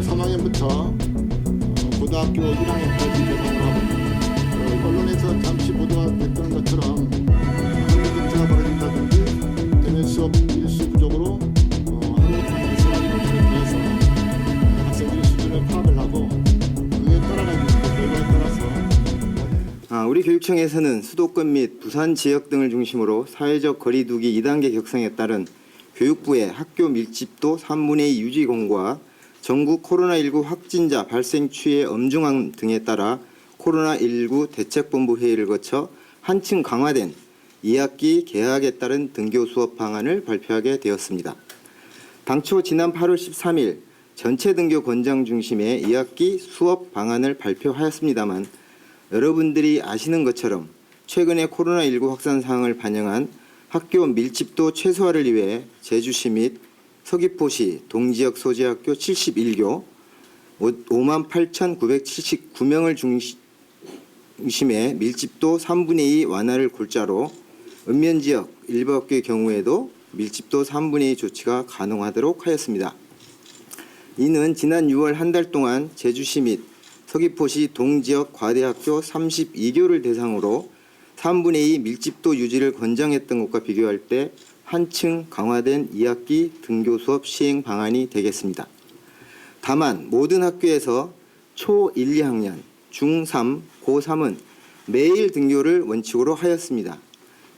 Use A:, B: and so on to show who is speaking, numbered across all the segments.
A: 1학년부터 어, 고등학교 1학년까지 대상으로 하고 어, 언론에서 잠시 보도가 됐던 것처럼 학교 격차가 벌어진다든지 대면 수업 일수 부족으로 어, 하고
B: 아, 우리 교육청에서는 수도권 및 부산 지역 등을 중심으로 사회적 거리두기 2단계 격상에 따른 교육부의 학교 밀집도 3분의 2 유지 공고와 전국 코로나19 확진자 발생 추이의 엄중함 등에 따라 코로나19 대책본부 회의를 거쳐 한층 강화된 2학기 개학에 따른 등교 수업 방안을 발표하게 되었습니다. 당초 지난 8월 13일 전체 등교 권장 중심의 2학기 수업 방안을 발표하였습니다만 여러분들이 아시는 것처럼 최근의 코로나19 확산 상황을 반영한 학교 밀집도 최소화를 위해 제주시 및 서귀포시 동지역 소재학교 71교 5만 8,979명을 중심의 밀집도 3분의 2 완화를 골자로 읍면 지역 일부 학교의 경우에도 밀집도 3분의 2 조치가 가능하도록 하였습니다. 이는 지난 6월 한 달 동안 제주시 및 서귀포시 동지역 과대학교 32교를 대상으로 3분의 2 밀집도 유지를 권장했던 것과 비교할 때 한층 강화된 2학기 등교 수업 시행 방안이 되겠습니다. 다만 모든 학교에서 초 1, 2학년, 중3, 고3은 매일 등교를 원칙으로 하였습니다.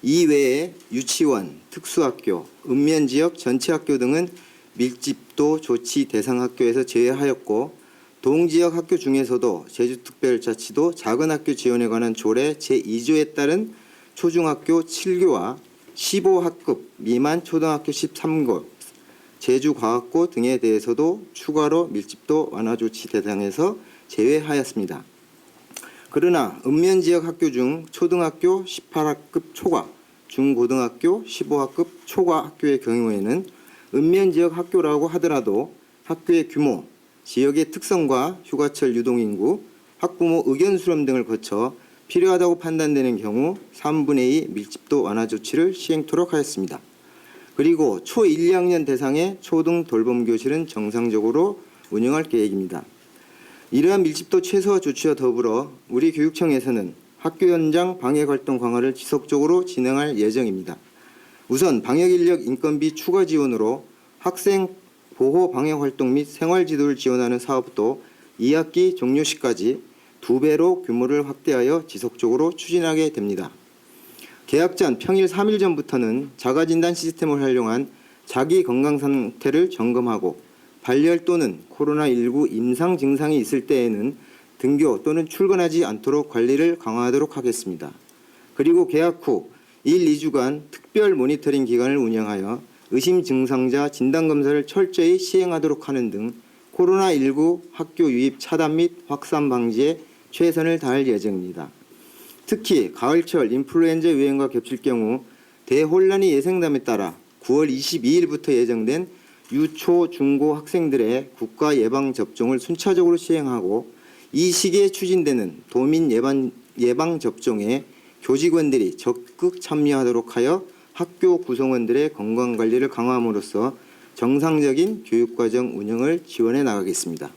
B: 이외에 유치원, 특수학교, 읍면 지역 전체 학교 등은 밀집도 조치 대상 학교에서 제외하였고 동지역 학교 중에서도 제주특별자치도 작은 학교 지원에 관한 조례 제2조에 따른 초중학교 7교와 15학급 미만 초등학교 13고 제주과학고 등에 대해서도 추가로 밀집도 완화 조치 대상에서 제외하였습니다. 그러나 읍면 지역 학교 중 초등학교 18학급 초과, 중고등학교 15학급 초과 학교의 경우에는 읍면 지역 학교라고 하더라도 학교의 규모, 지역의 특성과 휴가철 유동인구, 학부모 의견 수렴 등을 거쳐 필요하다고 판단되는 경우 3분의 2 밀집도 완화 조치를 시행토록 하였습니다. 그리고 초 1, 2학년 대상의 초등 돌봄 교실은 정상적으로 운영할 계획입니다. 이러한 밀집도 최소화 조치와 더불어 우리 교육청에서는 학교 현장 방역 활동 강화를 지속적으로 진행할 예정입니다. 우선 방역 인력 인건비 추가 지원으로 학생 보호 방역 활동 및 생활 지도를 지원하는 사업도 2학기 종료 시까지 두 배로 규모를 확대하여 지속적으로 추진하게 됩니다. 개학 전 평일 3일 전부터는 자가 진단 시스템을 활용한 자기 건강 상태를 점검하고 발열 또는 코로나19 임상 증상이 있을 때에는 등교 또는 출근하지 않도록 관리를 강화하도록 하겠습니다. 그리고 개학 후 1, 2주간 특별 모니터링 기간을 운영하여 의심 증상자 진단 검사를 철저히 시행하도록 하는 등 코로나19 학교 유입 차단 및 확산 방지에 최선을 다할 예정입니다. 특히 가을철 인플루엔자 유행과 겹칠 경우 대혼란이 예상됨에 따라 9월 22일부터 예정된 유초 중고 학생들의 국가 예방 접종을 순차적으로 시행하고 이 시기에 추진되는 도민 예방 예방 접종에 교직원들이 적극 참여하도록 하여 학교 구성원들의 건강 관리를 강화함으로써 정상적인 교육과정 운영을 지원해 나가겠습니다.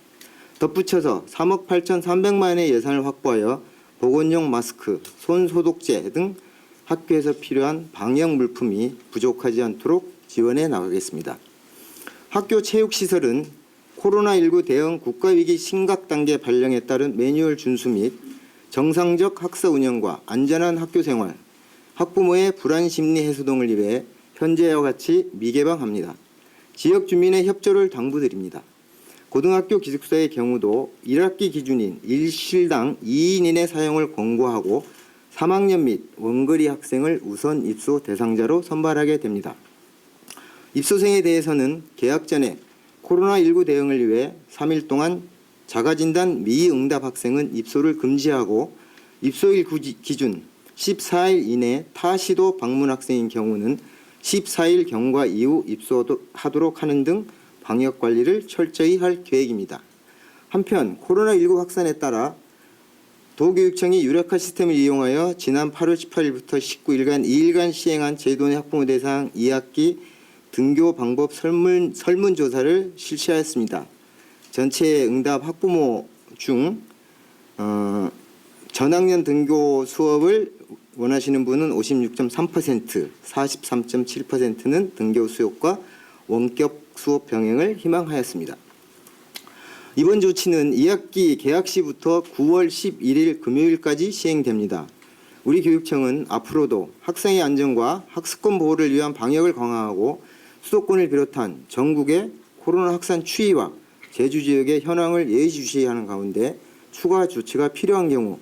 B: 덧붙여서 3억 8,300만 원의 예산을 확보하여 보건용 마스크, 손 소독제 등 학교에서 필요한 방역 물품이 부족하지 않도록 지원해 나가겠습니다. 학교 체육 시설은 코로나19 대응 국가위기 심각 단계 발령에 따른 매뉴얼 준수 및 정상적 학사 운영과 안전한 학교 생활, 학부모의 불안 심리 해소 등을 위해 현재와 같이 미개방합니다. 지역 주민의 협조를 당부드립니다. 고등학교 기숙사의 경우도 1학기 기준인 일실당 2인인의 사용을 권고하고 3학년 및 원거리 학생을 우선 입소 대상자로 선발하게 됩니다. 입소생에 대해서는 개학 전에 코로나19 대응을 위해 3일 동안 자가진단 미응답 학생은 입소를 금지하고 입소일 기준 14일 이내 타 시도 방문 학생인 경우는 14일 경과 이후 입소하도록 하는 등 방역 관리를 철저히 할 계획입니다. 한편 코로나19 확산에 따라 도교육청이 유력화 시스템을 이용하여 지난 8월 18일부터 19일간 2일간 시행한 제도내 학부모 대상 2학기 등교 방법 설문, 설문조사를 실시하였습니다. 전체 응답 학부모 중 어, 전학년 등교 수업을 원하시는 분은 56.3%, 43.7%는 등교 수업과 원격 수업 병행을 희망하였습니다. 이번 조치는 2학기 개학 시부터 9월 11일 금요일까지 시행됩니다. 우리 교육청은 앞으로도 학생의 안전과 학습권 보호를 위한 방역을 강화하고 수도권을 비롯한 전국의 코로나 확산 추이와 제주 지역의 현황을 예의주시하는 가운데 추가 조치가 필요한 경우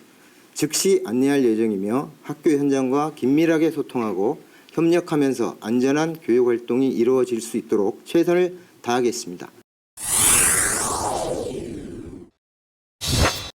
B: 즉시 안내할 예정이며 학교 현장과 긴밀하게 소통하고 협력하면서 안전한 교육 활동이 이루어질 수 있도록 최선을 다하겠습니다.